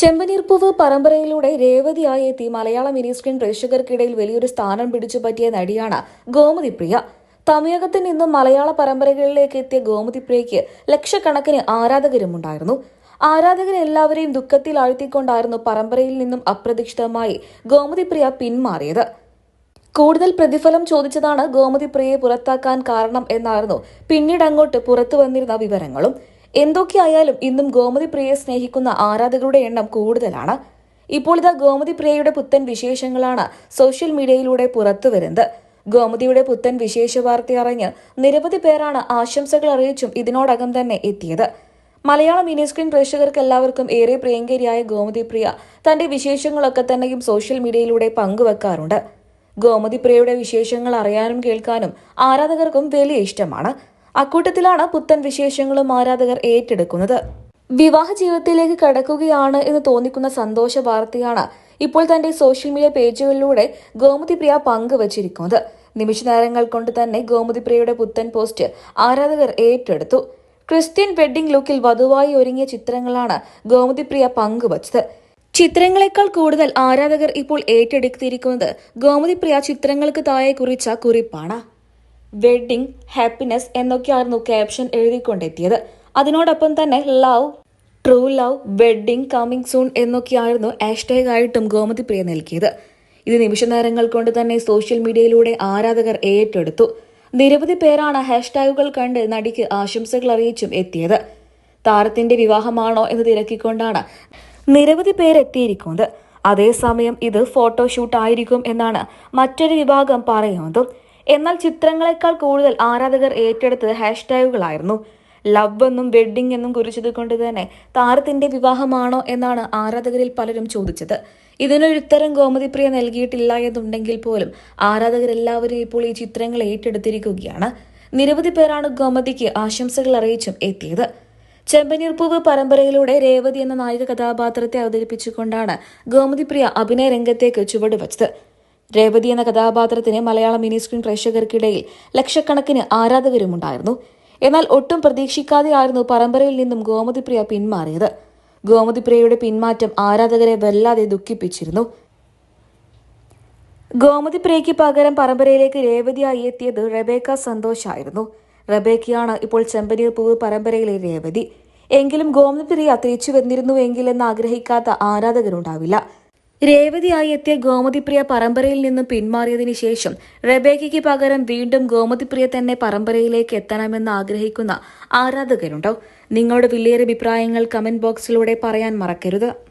ചെമ്പനീർപ്പൂവ് പരമ്പരയിലൂടെ രേവതിയായി എത്തി മലയാള mini screen പ്രേക്ഷകർക്കിടയിൽ വലിയൊരു സ്ഥാനം പിടിച്ചു പറ്റിയ നടിയാണ് ഗോമതി പ്രിയ തമിഴകത്തിൽ നിന്നും മലയാള പരമ്പരകളിലേക്ക് എത്തിയ ഗോമതി പ്രിയയ്ക്ക് ലക്ഷക്കണക്കിന് ആരാധകരുമുണ്ടായിരുന്നു. ആരാധകരെല്ലാവരെയും ദുഃഖത്തിൽ ആഴ്ത്തിക്കൊണ്ടായിരുന്നു പരമ്പരയിൽ നിന്നും അപ്രതീക്ഷിതമായി ഗോമതി പ്രിയ പിന്മാറിയത്. കൂടുതൽ പ്രതിഫലം ചോദിച്ചതാണ് ഗോമതി പ്രിയയെ പുറത്താക്കാൻ കാരണം എന്നായിരുന്നു പിന്നീട് അങ്ങോട്ട് പുറത്തു വന്നിരുന്ന വിവരങ്ങളും. എന്തൊക്കെയായാലും ഇന്നും ഗോമതി പ്രിയയെ സ്നേഹിക്കുന്ന ആരാധകരുടെ എണ്ണം കൂടുതലാണ്. ഇപ്പോൾ ഇതാ ഗോമതി പ്രിയയുടെ പുത്തൻ വിശേഷങ്ങളാണ് സോഷ്യൽ മീഡിയയിലൂടെ പുറത്തുവരുന്നത് ഗോമതിയുടെ പുത്തൻ വിശേഷ വാർത്ത അറിഞ്ഞ് നിരവധി പേരാണ് ആശംസകൾ അറിയിച്ചും ഇതിനോടകം തന്നെ എത്തിയത്. മലയാളം മിനി സ്ക്രീൻ പ്രേക്ഷകർക്ക് എല്ലാവർക്കും ഏറെ പ്രിയങ്കരിയായ ഗോമതി പ്രിയ തന്റെ വിശേഷങ്ങളൊക്കെ തന്നെയും സോഷ്യൽ മീഡിയയിലൂടെ പങ്കുവെക്കാറുണ്ട്. ഗോമതി പ്രിയയുടെ വിശേഷങ്ങൾ അറിയാനും കേൾക്കാനും ആരാധകർക്കും വലിയ ഇഷ്ടമാണ്. അക്കൂട്ടത്തിലാണ് പുത്തൻ വിശേഷങ്ങളും ആരാധകർ ഏറ്റെടുക്കുന്നത്. വിവാഹ ജീവിതത്തിലേക്ക് കടക്കുകയാണ് എന്ന് തോന്നിക്കുന്ന സന്തോഷ വാർത്തയാണ് ഇപ്പോൾ തന്റെ സോഷ്യൽ മീഡിയ പേജുകളിലൂടെ ഗോമതി പ്രിയ പങ്കുവച്ചിരിക്കുന്നത്. നിമിഷ നേരങ്ങൾ കൊണ്ട് തന്നെ ഗോമതി പ്രിയയുടെ പുത്തൻ പോസ്റ്റ് ആരാധകർ ഏറ്റെടുത്തു. ക്രിസ്ത്യൻ വെഡ്ഡിംഗ് ലുക്കിൽ വധുവായി ഒരുങ്ങിയ ചിത്രങ്ങളാണ് ഗോമതി പ്രിയ പങ്കുവച്ചത്. ചിത്രങ്ങളെക്കാൾ കൂടുതൽ ആരാധകർ ഇപ്പോൾ ഏറ്റെടുത്തിരിക്കുന്നത് ഗോമതി പ്രിയ ചിത്രങ്ങൾക്ക് താഴെ കുറിച്ച കുറിപ്പാണ്. വെഡ്ഡിംഗ് ഹാപ്പിനെസ് എന്നൊക്കെയായിരുന്നു ക്യാപ്ഷൻ എഴുതിക്കൊണ്ടെത്തിയത്. അതിനോടൊപ്പം തന്നെ love true love wedding coming soon എന്നൊക്കെയായിരുന്നു hashtag ആയിട്ടും ഗോമതി പ്രിയ നൽകിയത്. ഇത് നിമിഷ നേരങ്ങൾ കൊണ്ട് തന്നെ സോഷ്യൽ മീഡിയയിലൂടെ ആരാധകർ ഏറ്റെടുത്തു. നിരവധി പേരാണ് ഹാഷ്ടാഗുകൾ കണ്ട് നടിക്ക് ആശംസകൾ അറിയിച്ചും എത്തിയത്. താരത്തിന്റെ വിവാഹമാണോ എന്ന് തിരക്കിക്കൊണ്ടാണ് നിരവധി പേരെത്തിയിരിക്കുന്നത് അതേസമയം ഇത് ഫോട്ടോഷൂട്ട് ആയിരിക്കും എന്നാണ് മറ്റൊരു വിഭാഗം പറയുന്നതും. എന്നാൽ ചിത്രങ്ങളെക്കാൾ കൂടുതൽ ആരാധകർ ഏറ്റെടുത്തത് ഹാഷ്ടാഗുകളായിരുന്നു. ലവ് എന്നും വെഡ്ഡിംഗ് എന്നും കുറിച്ചത് കൊണ്ട് തന്നെ താരത്തിന്റെ വിവാഹമാണോ എന്നാണ് ആരാധകരിൽ പലരും ചോദിച്ചത്. ഇതിനൊരു ഉത്തരം ഗോമതിപ്രിയ നൽകിയിട്ടില്ല എന്നുണ്ടെങ്കിൽ പോലും ആരാധകരെല്ലാവരും ഇപ്പോൾ ഈ ചിത്രങ്ങൾ ഏറ്റെടുത്തിരിക്കുകയാണ്. നിരവധി പേരാണ് ഗോമതിക്ക് ആശംസകൾ അറിയിച്ചും എത്തിയത്. ചെമ്പനീർപ്പൂവ് പരമ്പരയിലൂടെ രേവതി എന്ന നായിക കഥാപാത്രത്തെ അവതരിപ്പിച്ചുകൊണ്ടാണ് ഗോമതിപ്രിയ അഭിനയ രംഗത്തേക്ക് ചുവടുവച്ചത്. രേവതി എന്ന കഥാപാത്രത്തിന് മലയാള മിനി സ്ക്രീൻ പ്രേക്ഷകർക്കിടയിൽ ലക്ഷക്കണക്കിന് ആരാധകരുമുണ്ടായിരുന്നു. എന്നാൽ ഒട്ടും പ്രതീക്ഷിക്കാതെയായിരുന്നു പരമ്പരയിൽ നിന്നും ഗോമതിപ്രിയ പിന്മാറിയത്. ഗോമതിപ്രിയയുടെ പിന്മാറ്റം ആരാധകരെ വല്ലാതെ ദുഃഖിപ്പിച്ചിരുന്നു. ഗോമതിപ്രിയയ്ക്ക് പകരം പരമ്പരയിലേക്ക് രേവതിയായി എത്തിയത് റബേക്ക സന്തോഷായിരുന്നു റബേക്കയാണ് ഇപ്പോൾ ചെമ്പനീർ പൂവ് പരമ്പരയിലെ രേവതി. എങ്കിലും ഗോമതിപ്രിയ തിരിച്ചു വന്നിരുന്നുവെങ്കിൽ എന്ന് ആഗ്രഹിക്കാത്ത ആരാധകരുണ്ടാവില്ല. രേവതിയായി എത്തിയ ഗോമതിപ്രിയ പരമ്പരയിൽ നിന്നും പിന്മാറിയതിനു ശേഷം റബേക്കയ്ക്ക് പകരം വീണ്ടും ഗോമതിപ്രിയ തന്നെ പരമ്പരയിലേക്ക് എത്തണമെന്ന് ആഗ്രഹിക്കുന്ന ആരാധകരുണ്ടോ? നിങ്ങളുടെ വിലയേറെ അഭിപ്രായങ്ങൾ കമന്റ് ബോക്സിലൂടെ പറയാൻ മറക്കരുത്.